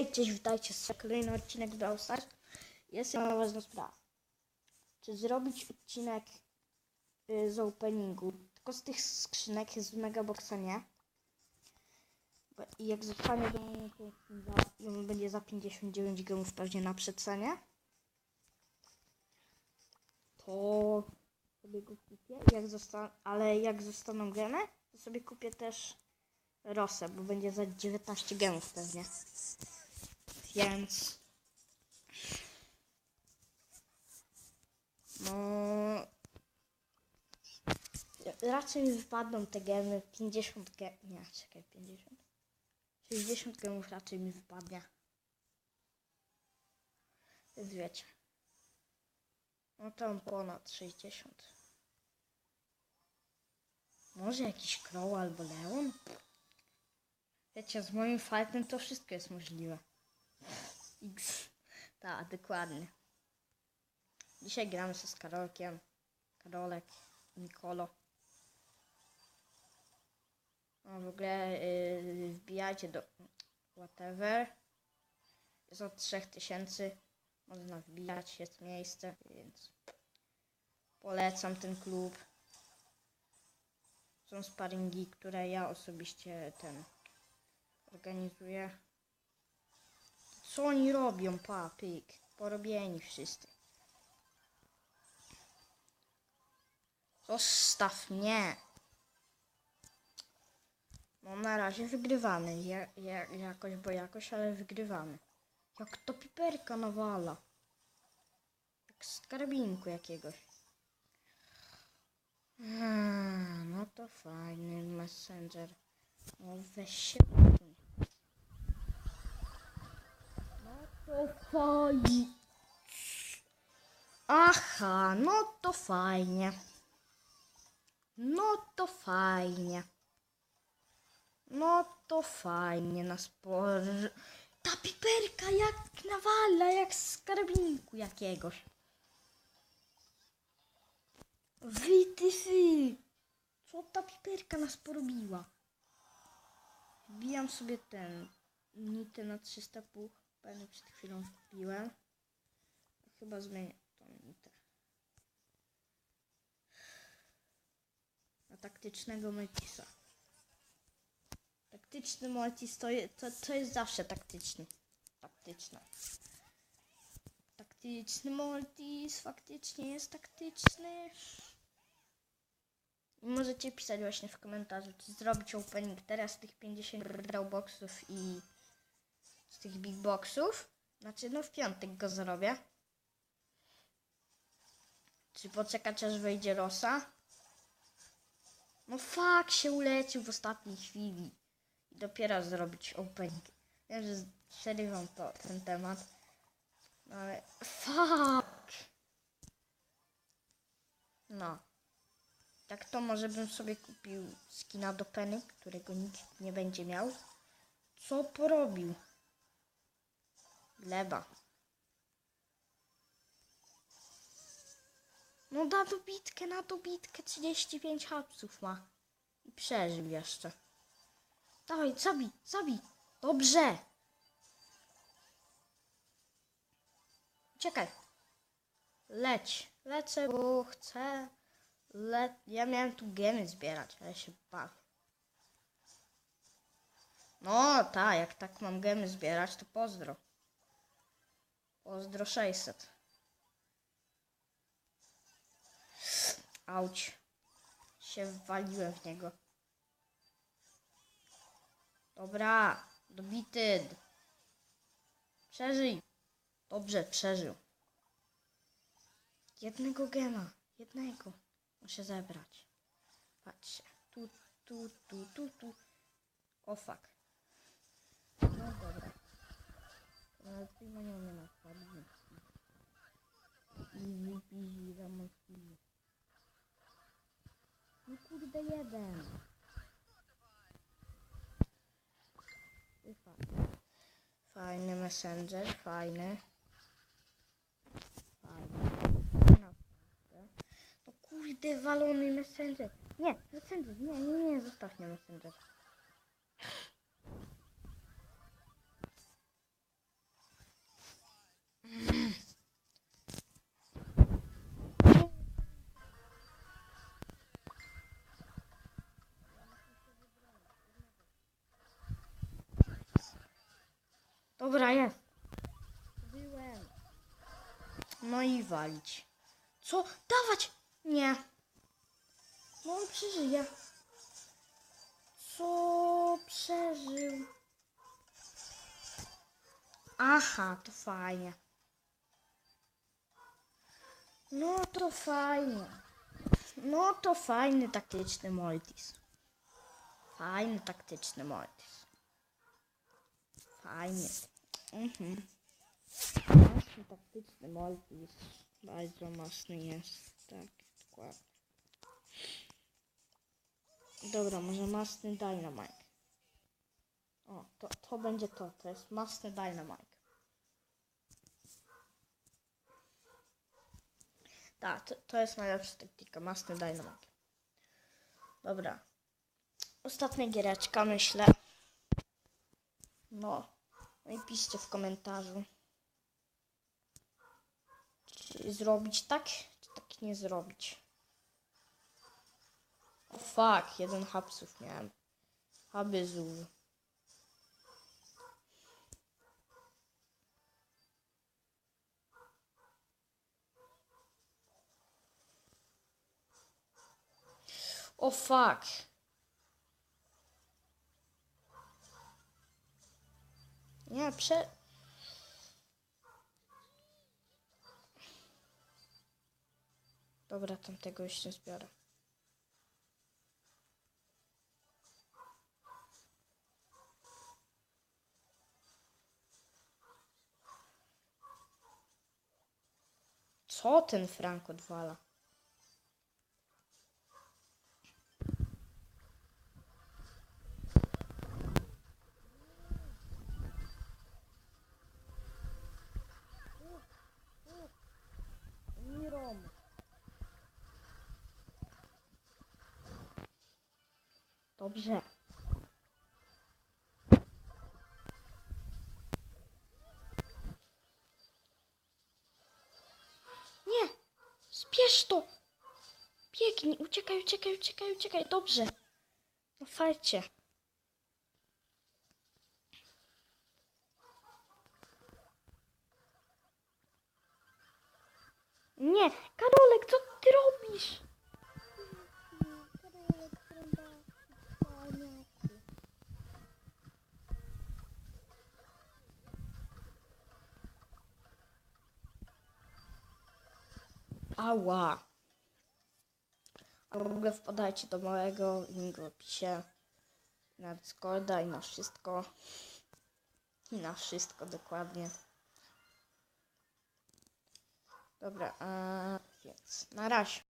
Hej, cześć, witajcie, z kolejny odcinek Brawl Stars. Jest jedna ważna sprawa. Czy zrobić odcinek y, z openingu, tylko z tych skrzynek, z Megaboxa nie. I jak zostanie do i on będzie za 59 gemów pewnie na przecenie. To sobie go kupię. Jak ale jak zostaną gemy, to sobie kupię też Rosę, bo będzie za 19 gemów pewnie. Więc. No. Raczej mi wypadną te gemy 50 ge... Nie, czekaj, 50. 60 gemów raczej mi wypadnie. Więc wiecie. No tam ponad 60. Może jakiś Crow albo Leon? Wiecie, z moim fightem to wszystko jest możliwe. X. Tak, dokładnie. Dzisiaj gramy się z Karolkiem. Karolek, Nikolo. No w ogóle yy, wbijajcie do whatever. Jest od 3000. Można wbijać, jest miejsce, więc polecam ten klub. Są sparingi, które ja osobiście ten organizuję. Co oni robią, papik? Porobieni wszyscy. Zostaw mnie. No na razie wygrywamy. Ja, ja, jakoś, bo jakoś, ale wygrywamy. Jak to piperka nawala. Jak z jakiegoś. Hmm, no to fajny messenger. No weź się. odsuń. No to fajnie. Aha, no to fajnie. No to fajnie. No to fajnie na spor... Ta piperka jak nawala, jak z karabinku jakiegoś. Wy ty fy. Co ta piperka nas porobiła? Wbijam sobie ten nitę na 300 puch. Pewnie przed chwilą wbiłem. Chyba zmienię tą nitę. Na taktycznego Mortisa. Taktyczny Mortis to, je, to, to jest zawsze taktyczny. Taktyczny. Taktyczny Mortis faktycznie jest taktyczny. I Możecie pisać właśnie w komentarzu, czy zrobić opening teraz tych 50 boxów i z tych big boxów. Znaczy, no w piątek go zrobię. Czy poczekać aż wejdzie Rosa? No fuck, się ulecił w ostatniej chwili. I dopiero zrobić opening. Wiem, że przerywam to, ten temat. No ale fuck. No. Tak to może bym sobie kupił skina do Penny, którego nikt nie będzie miał. Co porobił? Gleba. No na dobitkę, na dobitkę 35 hapsów ma. I przeżył jeszcze. Dawaj, zabij, zabij. Dobrze. Czekaj. Leć. Lecę, bo chcę. Le... Ja miałem tu gemy zbierać, ale się bawię. No, tak, jak tak mam gemy zbierać, to pozdro. Pozdro 600. Auć. Się wwaliłem w niego. Dobra, dobity. Przeżyj. Dobrze, przeżył. Jednego gema. Jednego. Muszę zebrać. Patrzcie. Tu, tu, tu, tu, tu. O fuck. No dobra. Ale ty ma nie umie nakładać. Easy peasy, squeezy. No kurde jeden. Fajny. Fajny messenger, fajny. Fajny. Naprawdę. No kurde, walony messenger. Nie, messenger, nie, nie, nie, zostaw mnie messenger. Dobra, jest. Byłem. No i walić. Co? Dawać! Nie. No on przeżyje. Co? Przeżył. Aha, to fajnie. No to fajnie. No to fajny taktyczny Mortis. Fajny taktyczny Mortis. Fajnie. Mhm. Masny taktyczny Mortis. Bardzo mocny jest. Tak, dokładnie. Dobra, może masny Dynamite. O, to, to będzie to. To jest masny Dynamite. Tak, to, to jest najlepsza taktyka. Masny Dynamite. Dobra. Ostatnia giereczka, myślę. No. No i piszcie w komentarzu. Czy zrobić tak, czy tak nie zrobić. O fuck, jeden hapsów miałem. Habyzów. O fuck. Nie, prze... Dobra, tamtego już nie zbiorę. Co ten Frank odwala? Dobrze. Nie! Spiesz to! Biegnij, uciekaj, uciekaj, uciekaj, uciekaj. Dobrze. No. Nie, Karolek, co ty robisz? Ała. A w ogóle wpadajcie do małego w opisie na Discorda i na wszystko. I na wszystko dokładnie. Dobra, a więc na razie.